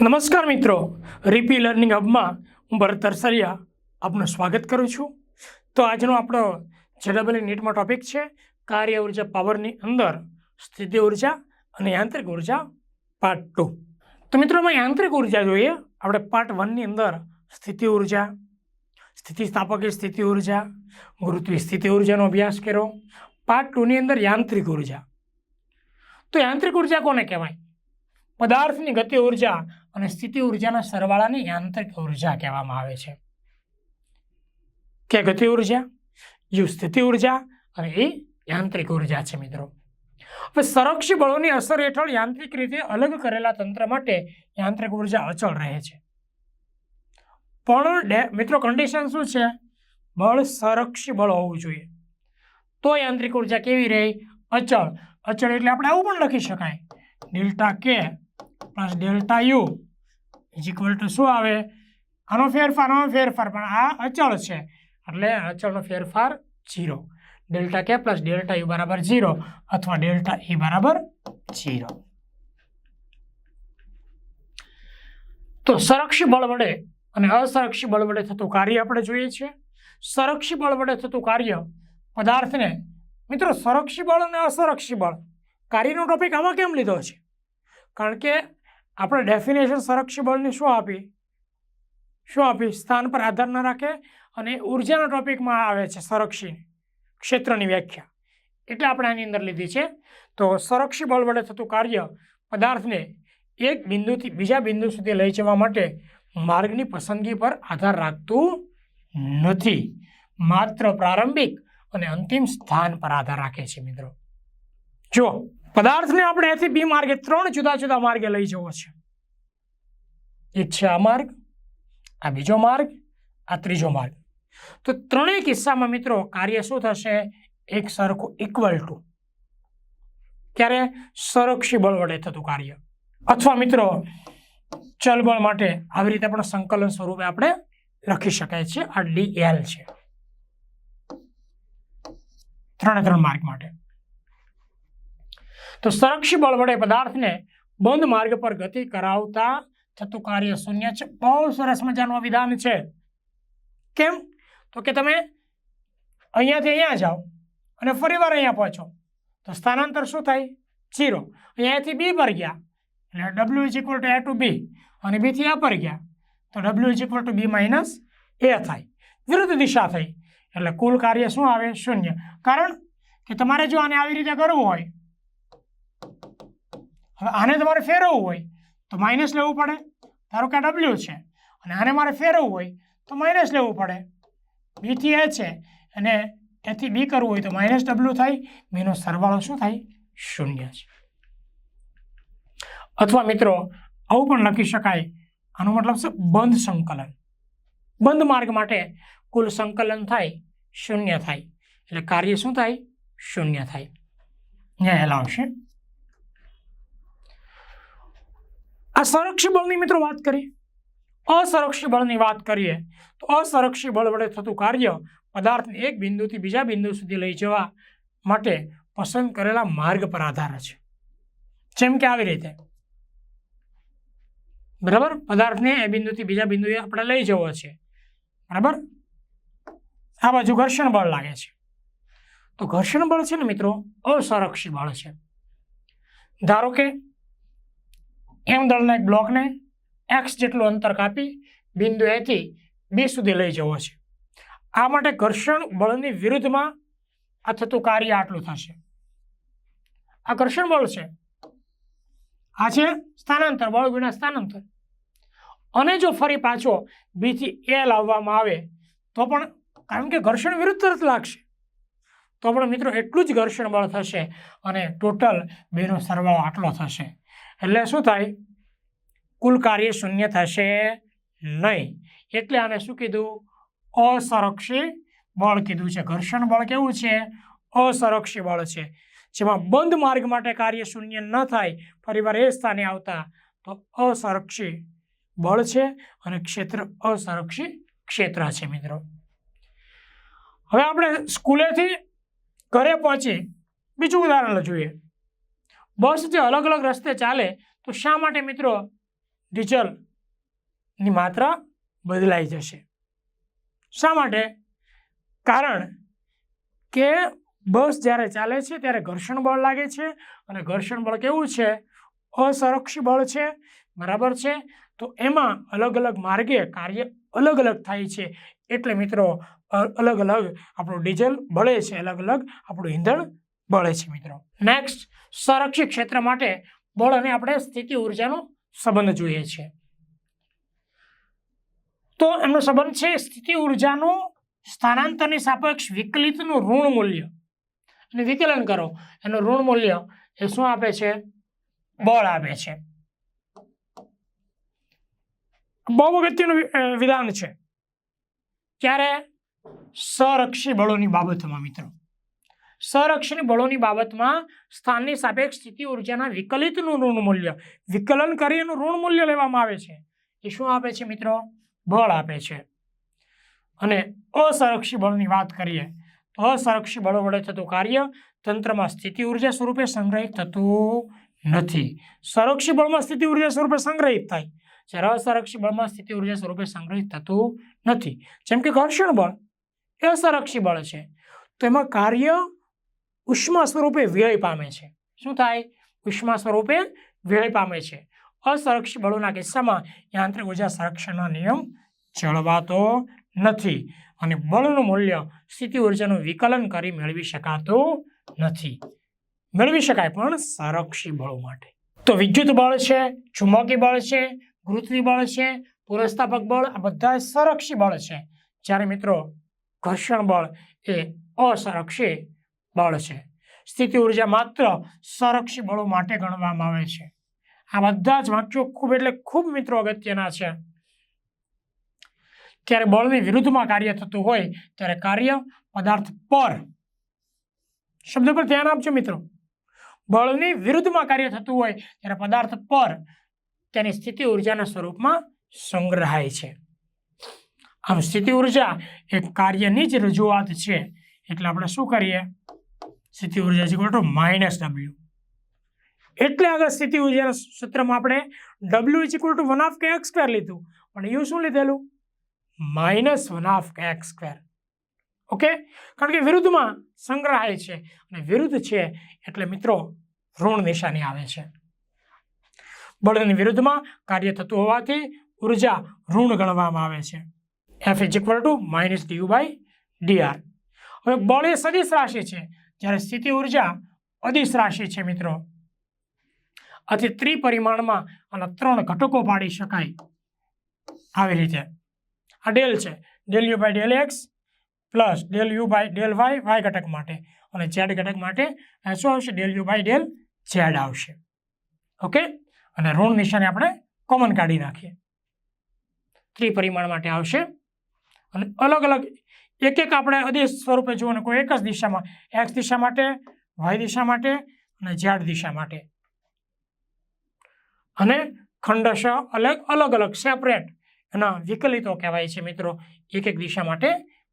નમસ્કાર મિત્રો. રીપી લર્નિંગ હબમાં હું ભરત તરસરિયા આપનું સ્વાગત કરું છું. તો આજનો આપણો જેડબલ નીટમાં ટોપિક છે, કાર્ય ઊર્જા પાવરની અંદર સ્થિતિ ઊર્જા અને યાંત્રિક ઊર્જા પાર્ટ ટુ તો મિત્રો અમે યાંત્રિક ઊર્જા જોઈએ. આપણે પાર્ટ વનની અંદર સ્થિતિ ઊર્જા, સ્થિતિસ્થાપકી સ્થિતિ ઊર્જા, ગુરુત્વી સ્થિતિ ઉર્જાનો અભ્યાસ કર્યો. પાર્ટ ટુની અંદર યાંત્રિક ઊર્જા. તો યાંત્રિક ઊર્જા કોને કહેવાય? પદાર્થની ગતિ ઊર્જા અને સ્થિતિ ઉર્જાના સરવાળાને યાંત્રિક ઊર્જા કહેવામાં આવે છે. કે ગતિ ઊર્જા? યુ સ્થિતિ ઊર્જા અને એ યાંત્રિક ઊર્જા છે મિત્રો. હવે સંરક્ષી બળોની અસર હેઠળ યાંત્રિક રીતે અલગ કરેલા તંત્ર માટે યાંત્રિક ઊર્જા અચળ રહે છે. પણ મિત્રો કન્ડિશન શું છે? બળ સંરક્ષી બળ હોવું જોઈએ. તો યાંત્રિક ઊર્જા કેવી રહે? અચળ. અચળ એટલે આપણે આવું પણ લખી શકાય. Delta K plus delta U is equal to શું આવે? આનો ફેરફાર આનો ફેરફાર, પણ આ અચળ છે. એટલે અચળનો ફેરફાર zero delta K plus delta U બરાબર ઝીરો અથવા ડેલ્ટા ઈ બરાબર ઝીરો તો સંરક્ષી બળ વડે અને અસંરક્ષી બળ વડે થતું કાર્ય આપણે જોઈએ છીએ. સંરક્ષી બળ વડે થતું કાર્ય પદાર્થને મિત્રો, સંરક્ષી બળ અને અસંરક્ષી બળ. કાર્યનો ટોપિક આમાં કેમ લીધો છે? કારણ કે આપણે ડેફિનેશન સંરક્ષી બળને શું આપી? શું આપી? સ્થાન પર આધાર ન રાખે અને ઉર્જાના ટોપિકમાં આવે છે સંરક્ષી ક્ષેત્રની વ્યાખ્યા. એટલે આપણે આની અંદર લીધી છે. તો સંરક્ષી બળ વડે થતું કાર્ય પદાર્થને એક બિંદુથી બીજા બિંદુ સુધી લઈ જવા માટે માર્ગની પસંદગી પર આધાર રાખતું નથી. માત્ર પ્રારંભિક અને અંતિમ સ્થાન પર આધાર રાખે છે મિત્રો. જો પદાર્થને આપણે એથી બી માર્ગે ત્રણ જુદા જુદા માર્ગે લઈ જવો છે. એક છે આ માર્ગ, આ બીજો માર્ગ, આ ત્રીજો માર્ગ. તો ત્રણેય કિસ્સામાં મિત્રો કાર્ય શું થશે? એક સરખું ઇક્વલ ટુ ક્યારે? સંરક્ષી બળ વડે થતું કાર્ય. અથવા મિત્રો ચલ બળ માટે આવી રીતે પણ સંકલન સ્વરૂપે આપણે લખી શકાય છે. આ ડી એલ છે. ત્રણે ત્રણ માર્ગ માટે. તો સંરક્ષી બળ વડે પદાર્થને બંધ માર્ગ પર ગતિ કરાવતા થતું કાર્ય શૂન્ય છે. બહુ સરસ મજાનું વિધાન છે. કેમ? તો કે તમે અહીંયાથી અહીંયા જાઓ અને ફરીવાર અહીંયા પહોંચો. તો સ્થાનાંતર શું થાય? ઝીરો. અહીંયાથી બી પર ગયા. એટલે W is equal to A to B અને બીથી આ પર ગયા. તો W is equal to B minus A થાય. વિરુદ્ધ દિશા થઈ. એટલે કુલ કાર્ય શું આવે? શૂન્ય. કારણ કે તમારે જો આને આવી રીતે કરવું હોય હવે આને તમારે ફેરવવું હોય તો માઇનસ લેવું પડે. ધારો કે ડબલ્યુ છે. અને આને મારે ફેરવવું હોય તો માઇનસ લેવું પડે. બીથી એ છે. અને એથી બી કરવું હોય તો માઇનસ ડબલ્યુ થાય. બીનો સરવાળો શું થાય? શૂન્ય છે. અથવા મિત્રો, આવું પણ લખી શકાય. આનો મતલબ છે બંધ સંકલન. બંધ માર્ગ માટે કુલ સંકલન થાય, શૂન્ય થાય. એટલે કાર્ય શું થાય? શૂન્ય થાય. ન્યાય લાવશે આ સંરક્ષી બળની મિત્રો વાત કરી અસંરક્ષી બળની વાત કરીએ તો અસંરક્ષી બળ વડે થતું કાર્ય પદાર્થને એક બિંદુથી બીજા બિંદુ સુધી લઈ જવા માટે પસંદ કરેલા માર્ગ પર આધાર છે. જેમ કે આવી રીતે. બરાબર? પદાર્થને એ બિંદુથી બીજા બિંદુએ આપણે લઈ જવો છે. બરાબર? આ બાજુ ઘર્ષણ બળ લાગે છે. તો ઘર્ષણ બળ છે ને મિત્રો? અસંરક્ષી બળ છે. ધારો કે એમ દળના એક બ્લોકને એક્સ જેટલું અંતર કાપી બિંદુ એથી બી સુધી લઈ જવો છે. આ માટે ઘર્ષણ બળની વિરુદ્ધમાં આ થતું કાર્ય આટલું થશે. આ ઘર્ષણ બળ છે. આ છે સ્થાનાંતર, બળ વિના સ્થાનાંતર. અને જો ફરી પાછો બીથી એ લાવવામાં આવે, તો પણ કારણ કે ઘર્ષણ વિરુદ્ધ તરત લાગશે, તો પણ મિત્રો એટલું જ ઘર્ષણ બળ થશે અને ટોટલ બેનો સરવાળો આટલો થશે. એટલે શું થાય? કુલ કાર્ય શૂન્ય થશે નહીં. એટલે આને શું કીધું? અસંરક્ષી બળ કીધું છે. ઘર્ષણ બળ કેવું છે? અસંરક્ષી બળ છે. જેમાં બંધ માર્ગ માટે કાર્ય શૂન્ય ન થાય, ફરીવાર એ સ્થાને આવતા તો અસંરક્ષી બળ છે અને ક્ષેત્ર અસંરક્ષી ક્ષેત્ર છે મિત્રો. હવે આપણે સ્કૂલેથી ઘરે પહોંચી બીજું ઉદાહરણ જોઈએ. બસ જે અલગ અલગ રસ્તે ચાલે, તો શા માટે મિત્રો ડીઝલની માત્રા બદલાઈ જશે? શા માટે? કારણ કે બસ જ્યારે ચાલે છે ત્યારે ઘર્ષણ બળ લાગે છે અને ઘર્ષણ બળ કેવું છે? અસંરક્ષી બળ છે, બરાબર છે? તો એમાં અલગ અલગ માર્ગે કાર્ય અલગ અલગ થાય છે. એટલે મિત્રો અલગ અલગ આપણું ડીઝલ બળે છે, અલગ અલગ આપણું ઈંધણ બળે છે મિત્રો. નેક્સ્ટ સંરક્ષિત ક્ષેત્ર માટે બળ અને આપણે સ્થિતિ ઉર્જાનો સંબંધ જોઈએ છીએ તો એમનો સંબંધ છે સ્થિતિ ઉર્જાનું સ્થાનાંતરની સાપેક્ષ વિકલિતનું ઋણ મૂલ્ય. અને વિકલન કરો. એનું ઋણ મૂલ્ય એ શું આપે છે? બળ આપે છે. બહુ અગત્યનું વિધાન છે. ક્યારે? સંરક્ષી બળોની બાબતમાં મિત્રો. સંરક્ષણ બળોની બાબતમાં સ્થાનની સાપેક્ષ સ્થિતિ ઉર્જાના વિકલિતનું ઋણ મૂલ્ય. વિકલન કરી એનું ઋણ મૂલ્ય લેવામાં આવે છે. એ શું આપે છે મિત્રો? બળ આપે છે. અને અસંરક્ષી બળની વાત કરીએ, તો અસંરક્ષી બળો વડે થતું કાર્ય તંત્રમાં સ્થિતિ ઊર્જા સ્વરૂપે સંગ્રહિત થતું નથી. સંરક્ષી બળમાં સ્થિતિ ઊર્જા સ્વરૂપે સંગ્રહિત થાય. જ્યારે અસંરક્ષી બળમાં સ્થિતિ ઊર્જા સ્વરૂપે સંગ્રહિત થતું નથી. જેમ કે ઘર્ષણ બળ એ અસંરક્ષી બળ છે. તો એમાં કાર્ય ઉષ્મા સ્વરૂપે વ્યય પામે છે. શું થાય? ઉષ્મા સ્વરૂપે વ્યય પામે છે. અસંરક્ષી બળોના કિસ્સામાં યાંત્રિક ઊર્જા સંરક્ષણનો નિયમ જળવાતો નથી અને બળનું મૂલ્ય સ્થિતિ ઉર્જાનું વિકલન કરી મેળવી શકાતું નથી. મેળવી શકાય પણ સંરક્ષી બળો માટે. તો વિદ્યુત બળ છે ચુંબકી બળ છે ગુરુત્વી બળ છે પુરસ્થાપક બળ, આ બધા સંરક્ષી બળ છે. જ્યારે મિત્રો ઘર્ષણ બળ એ અસંરક્ષી બળ છે. સ્થિતિ ઊર્જા માત્ર સંરક્ષી બળો માટે ગણવામાં આવે છે. આ બધા જ વાક્યો ખૂબ એટલે ખૂબ મિત્રો અગત્યના છે. ત્યારે બળની વિરુદ્ધમાં કાર્ય થતું હોય, ત્યારે કાર્ય પદાર્થ પર. શબ્દ પર ધ્યાન આપજો મિત્રો. બળની વિરુદ્ધમાં કાર્ય થતું હોય, ત્યારે પદાર્થ પર તેની સ્થિતિ ઉર્જાના સ્વરૂપમાં સંગ્રહાય છે. આમ સ્થિતિ ઊર્જા એ કાર્યની જ રજૂઆત છે. એટલે આપણે શું કરીએ? સ્થિતિ ઊર્જા ઇક્વલ ટુ માઇનસ ડબલ્યુ એટલે આગળ સ્થિતિ ઉર્જાના સૂત્રમાં આપણે W is equal to one of K X square લીધું. પણ યુ શું લીધેલું? Minus one of X square okay કારણ કે વિરુદ્ધમાં સંગ્રહાય છે અને વિરુદ્ધ છે એટલે મિત્રો ઋણ નિશાની આવે છે. બળની વિરુદ્ધમાં કાર્ય થતું હોવાથી ઊર્જા ઋણ ગણવામાં આવે છે. F is equal to minus d U by d R હવે બળ એ સદિશ રાશિ છે. જ્યારે સ્થિતિ ઊર્જા અદિશ રાશિ છે મિત્રો. આથી ત્રિપરિમાણમાં આના ત્રણ ઘટકો પાડી શકાય આવી રીતે. આ ડેલ છે. Del U by del X plus del U by del Y Y ઘટક માટે. અને ઝેડ ઘટક માટે શું આવશે, del U by del Z આવશે. ઓકે? અને ઋણ નિશાને આપણે કોમન કાઢી નાખીએ. ત્રિપરિમાણ માટે આવશે. અને અલગ અલગ એક એક આપણે અદેશ સ્વરૂપે જોવાનું, કોઈ એક જ દિશામાં. એક્સ દિશા માટે વાય દિશા માટે અને ઝેડ દિશા માટે. અને ખંડશ અલગ અલગ અલગ સેપરેટ એના વિકલિતો કહેવાય છે મિત્રો. એક એક દિશા માટે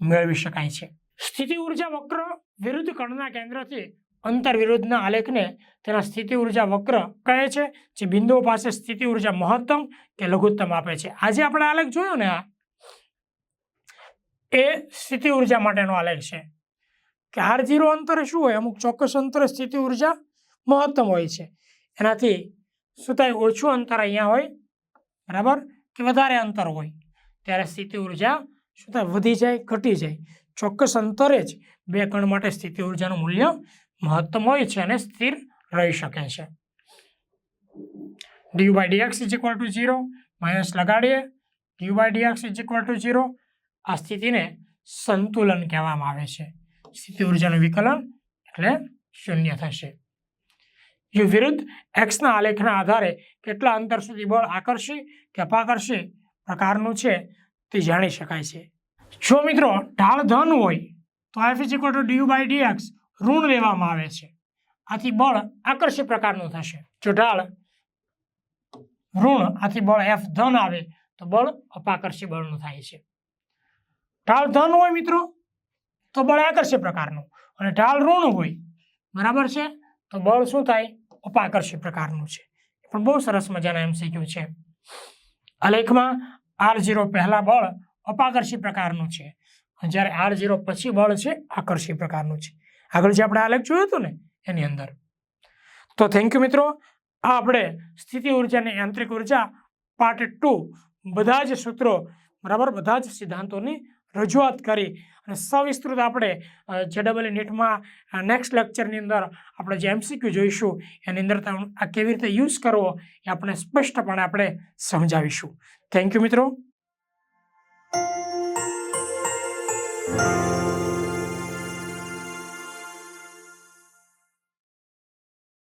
મેળવી શકાય છે. સ્થિતિ ઊર્જા વક્ર વિરુદ્ધ કણના કેન્દ્રથી અંતર વિરુદ્ધના આલેખને તેના સ્થિતિ ઊર્જા વક્ર કહે છે. જે બિંદુઓ પાસે સ્થિતિ ઊર્જા મહત્તમ કે લઘુત્તમ આપે છે. આજે આપણે આલેખ જોયો ને આ. એ સ્થિતિ ઊર્જા માટેનો આલેખ છે. કે આર જીરો અંતરે શું હોય? અમુક ચોક્કસ અંતરે સ્થિતિ ઊર્જા મહત્તમ હોય છે. એનાથી શું થાય ઓછું અંતર અહીંયા હોય, બરાબર? કે વધારે અંતર હોય. ત્યારે સ્થિતિ ઊર્જા શું થાય વધી જાય, ઘટી જાય. ચોક્કસ અંતરે જ બે કણ માટે સ્થિતિ ઉર્જાનું મૂલ્ય મહત્તમ હોય છે અને સ્થિર રહી શકે છે. D U by d X is equal to zero minus લગાડીએ. D U by d X is equal to zero આ સ્થિતિને સંતુલન કહેવામાં આવે છે. સ્થિતિ ઉર્જાનું વિકલન એટલે શૂન્ય થશે. યુ વિરુદ્ધ એક્સના આલેખના આધારે કેટલા અંતર સુધી બળ આકર્ષી કે અપાકર્ષી પ્રકારનું છે તે જાણી શકાય છે. જો મિત્રો ઢાળ ધન હોય, તો F is equal to d U by d X ઋણ લેવામાં આવે છે. આથી બળ આકર્ષી પ્રકારનું થશે. જો ઢાળ ઋણ, આથી બળ એફ ધન આવે, તો બળ અપાકર્ષી બળનું થાય છે. ઢાળ ધન હોય મિત્રો, તો બળ આકર્ષી પ્રકારનું. અને ઢાળ ઋણ હોય, બરાબર છે? તો બળ શું થાય? અપાકર્ષી પ્રકારનું છે. પણ બહુ સરસ મજાના એમસીક્યુ છે. આલેખમાં આર ઝીરો પહેલા બળ અપાકર્ષી પ્રકારનું છે. જ્યારે આર ઝીરો પછી બળ છે આકર્ષી પ્રકારનું છે. આગળ જે આપણે આલેખ જોયું હતું ને, એની અંદર. તો થેન્ક યુ મિત્રો. આ આપણે સ્થિતિ ઊર્જા અને યાંત્રિક ઊર્જા પાર્ટ ટુ બધા જ સૂત્રો, બરાબર? બધા જ સિદ્ધાંતોની રજૂઆત કરી અને સવિસ્તૃત આપણે જે ડબલ નીટમાં નેક્સ્ટ લેક્ચરની અંદર આપણે જે એમસીક્યુ જોઈશું, એની અંદર આ કેવી રીતે યુઝ કરવો એ આપણે સ્પષ્ટપણે આપણે સમજાવીશું. થેન્ક યુ મિત્રો.